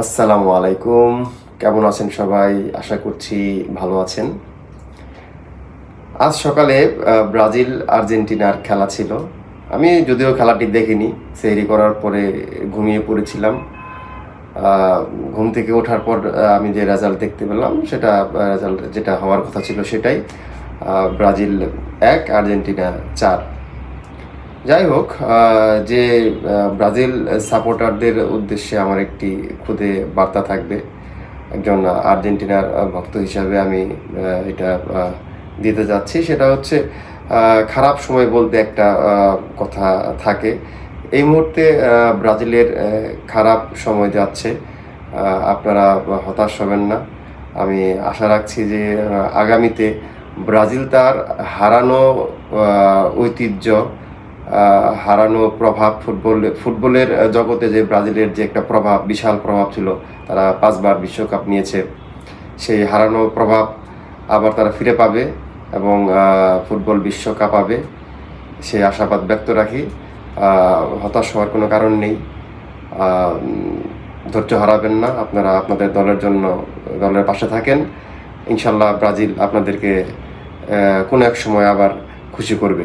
আসসালামু আলাইকুম। কেমন আছেন সবাই? আশা করছি ভালো আছেন। আজ সকালে ব্রাজিল আর্জেন্টিনার খেলা ছিল। আমি যদিও খেলাটি দেখিনি সেরি করার পরে ঘুমিয়ে পড়েছিলাম। ঘুম থেকে ওঠার পর আমি যে রেজাল্ট দেখতে পেলাম, সেটা রেজাল্ট যেটা হওয়ার কথা ছিল সেটাই। ব্রাজিল এক, আর্জেন্টিনা চার। যাই হোক যে ব্রাজিল সাপোর্টারদের উদ্দেশ্যে আমার একটি খুদে বার্তা থাকবে। একজন আর্জেন্টিনার ভক্ত হিসাবে আমি এটা দিতে যাচ্ছি। সেটা হচ্ছে খারাপ সময় বলতে একটা কথা থাকে। এই মুহূর্তে ব্রাজিলের খারাপ সময় যাচ্ছে। আপনারা হতাশ হবেন না। আমি আশা রাখছি যে আগামীতে ব্রাজিল তার হারানো ঐতিহ্য হারানো প্রভাব ফুটবল, ফুটবলের জগতে যে ব্রাজিলের যে একটা প্রভাব, বিশাল প্রভাব ছিল, তারা পাঁচবার বিশ্বকাপ নিয়েছে। সেই হারানো প্রভাব আবার তারা ফিরে পাবে এবং ফুটবল বিশ্বকাপ পাবে। সেই আশাবাদ ব্যক্ত রাখি। হতাশ হওয়ার কোনো কারণ নেই। ধৈর্য হারাবেন না। আপনারা আপনাদের দলের জন্য, দলের পাশে থাকেন। ইনশাল্লাহ ব্রাজিল আপনাদেরকে কোনো এক সময় আবার খুশি করবে।